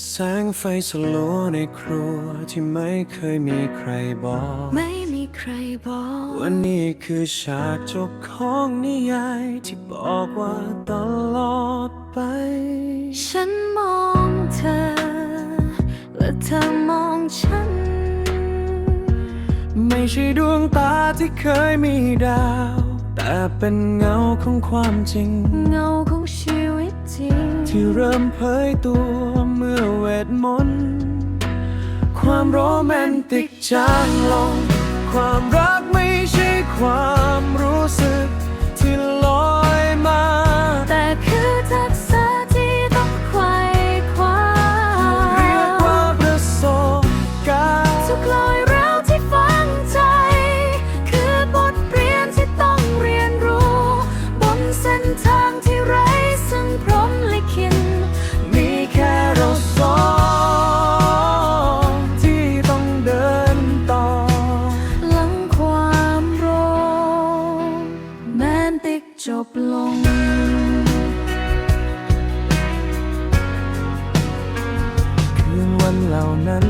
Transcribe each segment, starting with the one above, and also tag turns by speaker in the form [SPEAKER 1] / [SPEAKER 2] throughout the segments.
[SPEAKER 1] แสงไฟสลัวในครัวที่ไม่เคยมีใครบอก
[SPEAKER 2] ไม่มีใครบอก
[SPEAKER 1] ว่านี่คือฉากจบของนิยายที่บอกว่าตลอดไป
[SPEAKER 2] ฉันมองเธอ และเธอมองฉัน
[SPEAKER 1] ไม่ใช่ดวงตาที่เคยมีดาว แต่เป็นเงาของความจริง
[SPEAKER 2] เงาของชีวิตจริง
[SPEAKER 1] ที่เริ่มเผยตัวเมื่อเวทมนต์ ความโรแมนติกจางลง
[SPEAKER 2] จบล
[SPEAKER 1] ง
[SPEAKER 2] คืน
[SPEAKER 1] วันเหล่านั้น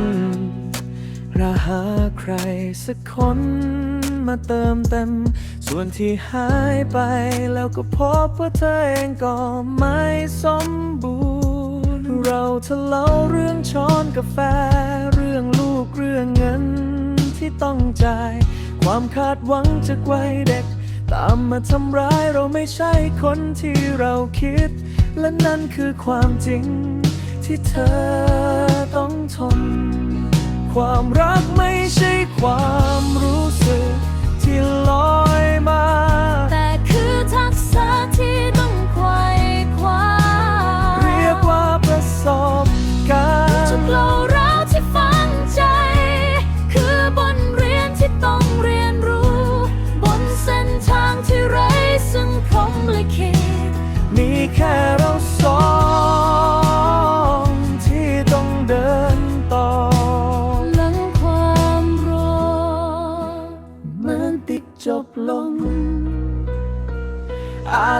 [SPEAKER 1] เราหาใครสักคนมาเติมเต็ม ส่วนที่หายไปแล้วก็พบว่าเธอเองก็ไม่สมบูรณ์ เราทะเลาะเรื่องช้อนกาแฟ เรื่องลูกเรื่องเงินที่ต้องจ่าย ความคาดหวังจากวัยเด็ก มาทำร้ายเราไม่ใช่คนที่เราคิด และนั่นคือความจริง ที่เธอต้องทน ความรักไม่ใช่ความรู้สึกที่ลอยมา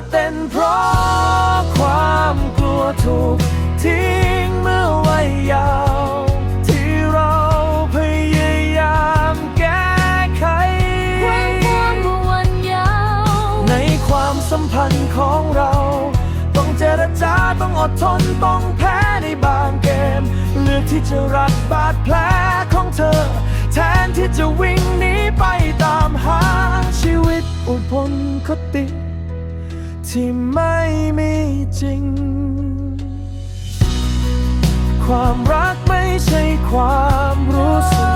[SPEAKER 2] จเป็
[SPEAKER 1] นเพราะความกลัวถูกทิ้งเมื่อวัยยาว ที่เราพยายามแก้ไข
[SPEAKER 2] ความกลัววันยาว
[SPEAKER 1] ในความสัมพันธ์ของเรา ต้องเจรจาต้องอดทนต้องแพ้ในบางเกม เลือกที่จะรักบาดแผลของเธอ แทนที่จะวิ่งหนีไปตามหาชีวิตอุบลคติ ที่ไม่มีจริง ความรักไม่ใช่ความรู้สึก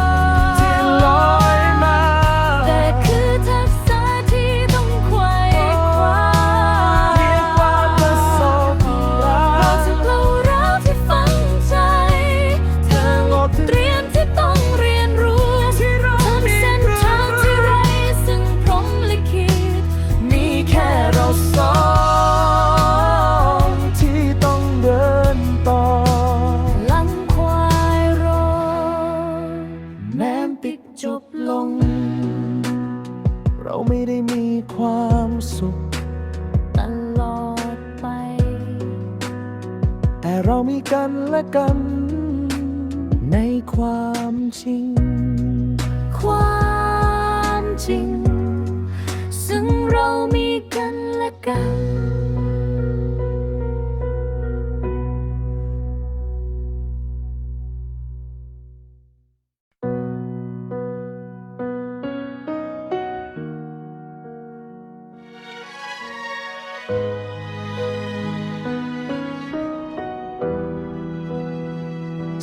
[SPEAKER 2] กัน
[SPEAKER 1] และกัน ในความจริง
[SPEAKER 2] ความจริง ซึ่งเรามีกันและกัน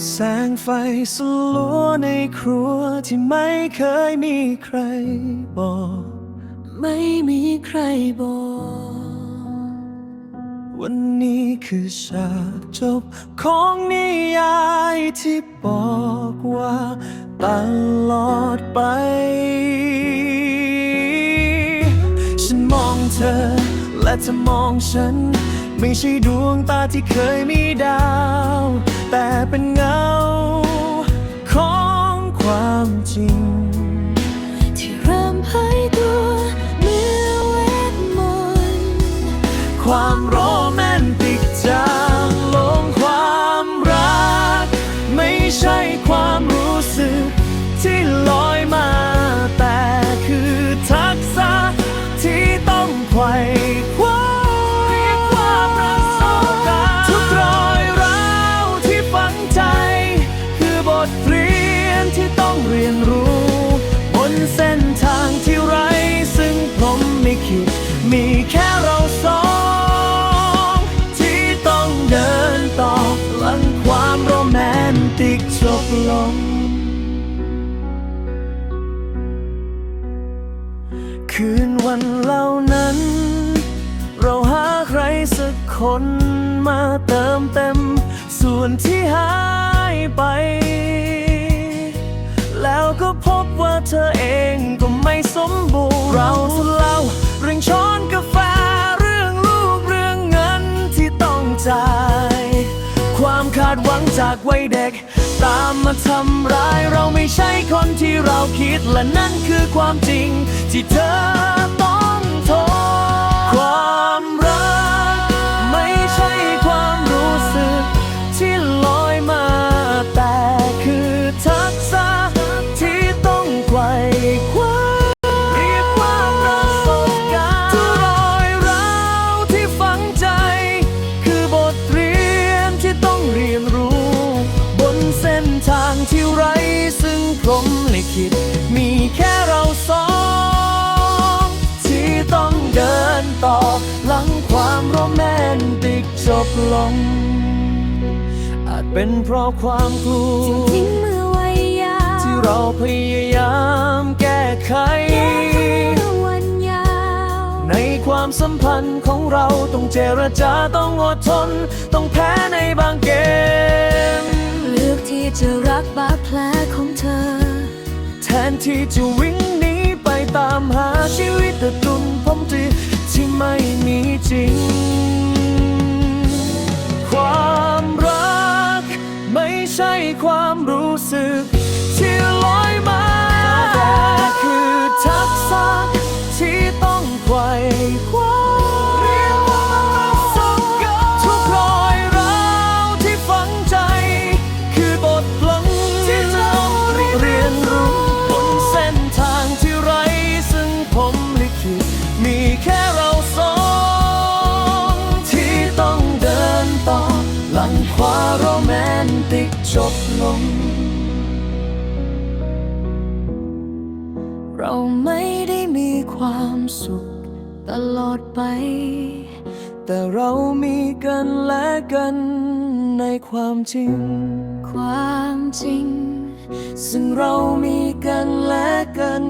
[SPEAKER 1] แสงไฟสลัวในครัวที่ไม่เคยมีใครบอก
[SPEAKER 2] ไม่มีใครบอก
[SPEAKER 1] วันนี้คือฉากจบของนิยายที่บอกว่าตลอดไป ฉันมองเธอและเธอมองฉัน ไม่ใช่ดวงตาที่เคยมีดาว แต่เป็นเงาของความจริง คืนวันเหล่านั้น เราหาใครสักคนมาเติมเต็ม ส่วนที่หายไป แล้วก็พบว่าเธอเองก็ไม่สมบูรณ์เราจะเล่าเรื่องช้อนกาแฟเรื่องลูกเรื่องเงินที่ต้องจ่าย ความคาดหวังจากวัยเด็กตามมาทำร้ายเราไม่ใช่คนที่เราคิดและนั่นคือความจริง ที่เต่อ หลังความโรแมนติกจบลง อาจเป็นเพราะความกลัว
[SPEAKER 2] ทิ้งเมื่อวัยยาว
[SPEAKER 1] ที่เราพยายามแก้ไข
[SPEAKER 2] แก้ไขเมื่อวันยาว
[SPEAKER 1] ในความสัมพันธ์ของเราต้องเจรจาต้องอดทน ต้องแพ้ในบางเกม
[SPEAKER 2] เลือกที่จะรักบาดแผลของเธอ
[SPEAKER 1] แทนที่จะวิ่งหนีไปตามหาชีวิตแต่ตุนผมที่ ที่ไม่มีจริง ความรักไม่ใช่ความรู้สึก ที่ลอยมาแต่คือทักษะที่ต้องไขว่คว้า
[SPEAKER 2] ตลอดไป
[SPEAKER 1] แต่เรามีกันและกันในความจริง
[SPEAKER 2] ความจริง
[SPEAKER 1] ซึ่งเรามีกันและกัน